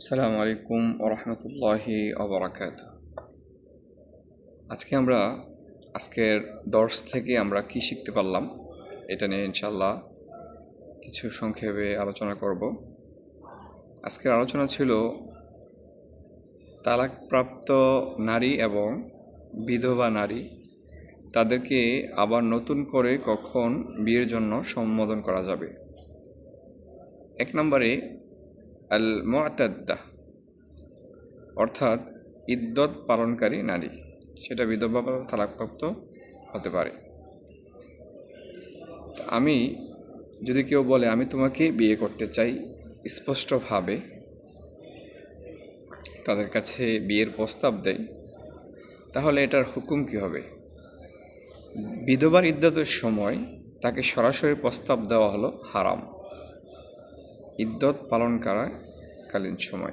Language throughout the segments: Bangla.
আসসালামু আলাইকুম ওরহমতুল্লাহি অবরাকাত আজকে আমরা, আজকের দর্শ থেকে আমরা কি শিখতে পারলাম, এটা নিয়ে ইনশাল্লাহ কিছু সংক্ষেপে আলোচনা করব। আজকের আলোচনা ছিল তালাকপ্রাপ্ত নারী এবং বিধবা নারী, তাদেরকে আবার নতুন করে কখন বিয়ের জন্য সম্বোধন করা যাবে। এক নম্বরে আল মুআতাদ্দা অর্থাৎ ইদ্যত পালনকারী নারী। সেটা বিধবা বা তালাকপ্রাপ্ত হতে পারে। আমি, যদি কেউ বলে, আমি তোমাকে বিয়ে করতে চাই স্পষ্টভাবে তাদের কাছে বিয়ের প্রস্তাব দেয় তাহলে এটার হুকুম কী হবে? বিধবার ইদ্যতের সময় তাকে সরাসরি প্রস্তাব দেওয়া হলো হারাম। ইদ্যত পালন করা কালীন সময়।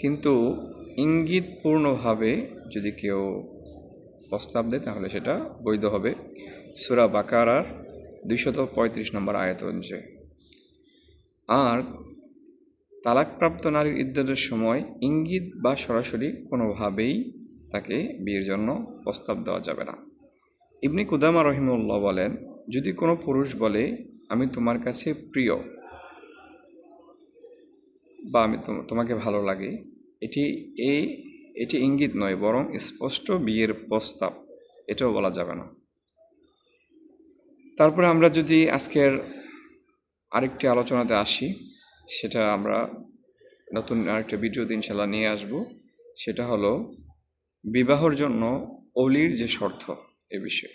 কিন্তু ইঙ্গিতপূর্ণভাবে যদি কেউ প্রস্তাব দেয়, তাহলে সেটা বৈধ হবে। সুরা বাকারার দুইশত পঁয়ত্রিশ নম্বর আয়াত অনুযায়ী। আর তালাকপ্রাপ্ত নারীর ইদ্যতের সময় ইঙ্গিত বা সরাসরি কোনোভাবেই তাকে বিয়ের জন্য প্রস্তাব দেওয়া যাবে না। ইবনি কুদামা রহিমুল্লাহ বলেন, যদি কোনো পুরুষ বলে, আমি তোমার কাছে প্রিয় বা আমি তোম- তোমাকে ভালো লাগে, এটি এই এটি ইঙ্গিত নয়, বরং স্পষ্ট বিয়ের প্রস্তাব, এটাও বলা যাবে না। তারপরে আমরা যদি আজকের আরেকটি আলোচনাতে আসি, সেটা আমরা নতুন আরেকটা ভিডিওতে ইনশাল্লাহ নিয়ে আসব, সেটা হলো, বিবাহর জন্য অলির যে শর্ত, এ বিষয়ে।